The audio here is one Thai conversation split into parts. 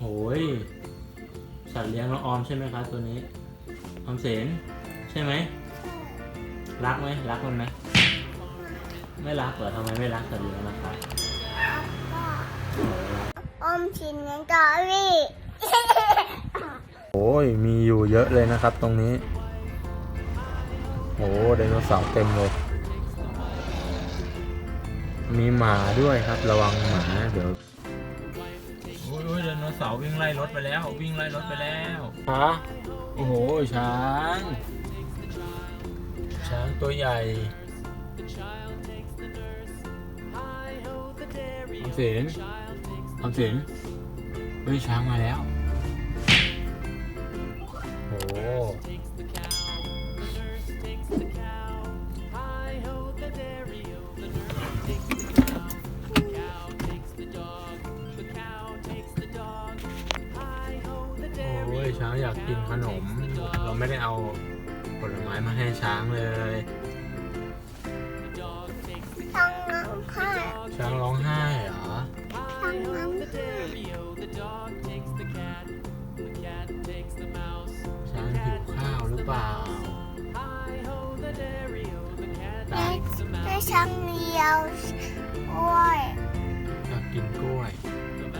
โอ้ยสัตว์เลี้ยงน้องออมใช่ไหมครับตัวนี้ออมเสนใช่ไหมรักไหมรักมันไหมไม่รักเหรอทำไมไม่รักสัตว์เลี้ยงนะครับโอ้ยอมชินยังต่อรี่โอ้ยมีอยู่เยอะเลยนะครับตรงนี้โอ้ไดโนเสาร์เต็มเลย มีหมาด้วยครับระวังหมาเดี๋ยวโอ้ยไดโน เสาร์วิ่งไล่รถไปแล้ว วิ่งไล่รถไปแล้วฮะโอ้โหช้าง ช้างตัวใหญ่ออมสินออมสินเฮ้ยช้างมาแล้วโอ้ ช้างอยากกินขนม เราไม่ได้เอาผลไม้มาให้ช้างเลยต้องน้องพ่อช้างร้องไห้เหรอต้องน้องพ่อช้างหิวข้าวหรือเปล่าแม่แม่ช่างเดียวโอ้ยอยากกินกล้วย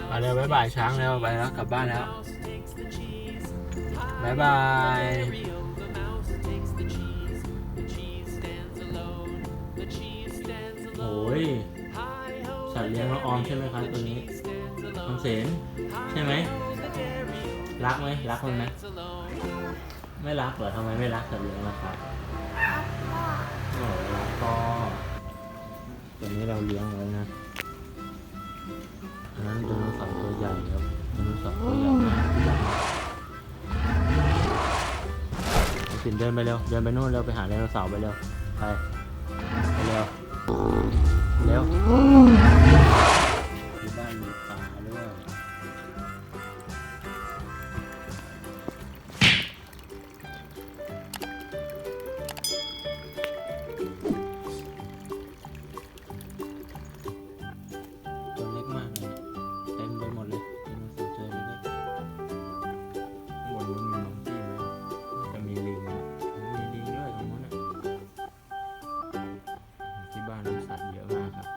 ไปเร็วบ๊ายบายช้างแล้วไปแล้วกลับบ้านแล้ว บ๊ายบายโอ้ยสัตว์เลี้ยงน้องออมใช่ไหมครับตัวนี้ออมเสนใช่ไหมรักไหมรักมันไหมไม่รักเหรอทำไมไม่รักสัตว์เลี้ยงนะครับโอ้รักก็ตัวนี้เราเลี้ยงไว้นะอันนั้นไดโนเสาร์ตัวใหญ่ครับินเดินไปเร็ว เดินไปนู่นเร็วไปหาไดโนเสาร์ไปเร็ว ไปไปเร็ว